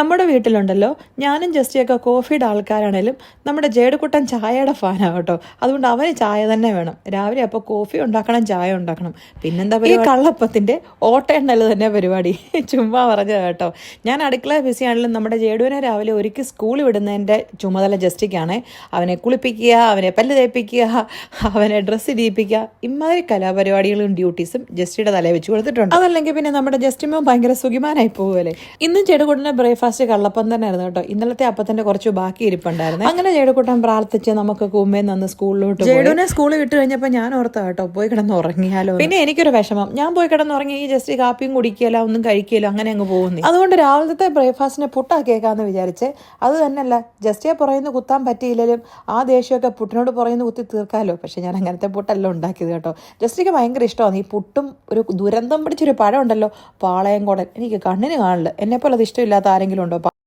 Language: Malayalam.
നമ്മുടെ വീട്ടിലുണ്ടല്ലോ. ഞാനും ജസ്റ്റിയൊക്കെ കോഫിയുടെ ആൾക്കാരാണേലും നമ്മുടെ ജേടുക്കുട്ടൻ ചായയുടെ ഫാനാണ് കേട്ടോ. അതുകൊണ്ട് അവന് ചായ തന്നെ വേണം. രാവിലെ അപ്പോൾ കോഫി ഉണ്ടാക്കണം ചായ ഉണ്ടാക്കണം. പിന്നെന്താ ഈ കള്ളപ്പത്തിന്റെ ഓട്ടയെണ്ണൽ തന്നെ പരിപാടി. ചുമ്മാ പറഞ്ഞത് കേട്ടോ. ഞാൻ അടുക്കള ബിസി ആണെങ്കിലും നമ്മുടെ ജേടുവിനെ രാവിലെ ഒരുക്കി സ്കൂളിൽ വിടുന്നതിന്റെ ചുമതല ജസ്റ്റിക്കാണ്. അവനെ കുളിപ്പിക്കുക അവനെ പല്ല് തേപ്പിക്കുക അവനെ ഡ്രസ്സ് ഇടിയിപ്പിക്കുക ഇമാതിരി കലാപരിപാടികളും ഡ്യൂട്ടീസും ജസ്റ്റിയുടെ തലയിൽ വെച്ച് കൊടുത്തിട്ടുണ്ട്. അതല്ലെങ്കിൽ പിന്നെ നമ്മുടെ ജസ്റ്റിമോ ഭയങ്കര സുഖിമാനായി പോകുമല്ലേ ഇന്നും ചെടുകൂടിന്റെ ബ്രേക്ക്ഫാസ്റ്റ് കള്ളപ്പം തന്നെ ആയിരുന്നു കേട്ടോ. ഇന്നലത്തെ അപ്പത്തിന്റെ കുറച്ച് ബാക്കി ഇരിപ്പുണ്ടായിരുന്നു. അങ്ങനെ ജേടുക്കൂട്ടൻ പ്രാർത്ഥിച്ച് നമുക്ക് കുമ്മേ നിന്ന് സ്കൂളിലോട്ട് ജേഡുവിനെ സ്കൂളിൽ വിട്ട് കഴിഞ്ഞപ്പോൾ ഞാൻ ഓർത്ത കേട്ടോ പോയി കിടന്ന് ഉറങ്ങിയാലോ പിന്നെ എനിക്കൊരു വിഷമം. ഞാൻ പോയി കിടന്ന് ഉറങ്ങി ഈ ജസ്റ്റ് കാപ്പിയും കുടിക്കുകയില്ല ഒന്നും കഴിക്കുകയില്ല അങ്ങനെ അങ്ങ് പോകുന്നു. അതുകൊണ്ട് രാവിലത്തെ ബ്രേക്ക്ഫാസ്റ്റിനെ പുട്ടാക്കിയേക്കാന്ന് വിചാരിച്ച് അത് തന്നെയല്ല ജസ്റ്റിയെ പുറയുന്ന കുത്താൻ പറ്റിയില്ലെങ്കിലും ആ ദേഷ്യമൊക്കെ പുട്ടിനോട് പുറയുന്ന കുത്തി തീർക്കാമല്ലോ പക്ഷെ ഞാൻ അങ്ങനത്തെ പുട്ടല്ല ഉണ്ടാക്കിയത് കേട്ടോ. ജസ്റ്റിക്ക് ഭയങ്കര ഇഷ്ടമാണ്. ഈ പുട്ടും ഒരു ദുരന്തം പിടിച്ചൊരു പഴം ഉണ്ടല്ലോ പാളയം കുടൻ. എനിക്ക് കണ്ണിന് കാണില്ല. എന്നെപ്പോലെ പോലെ അത് ഇഷ്ടമില്ലാത്ത ആരെങ്കിലും ഉണ്ടോ?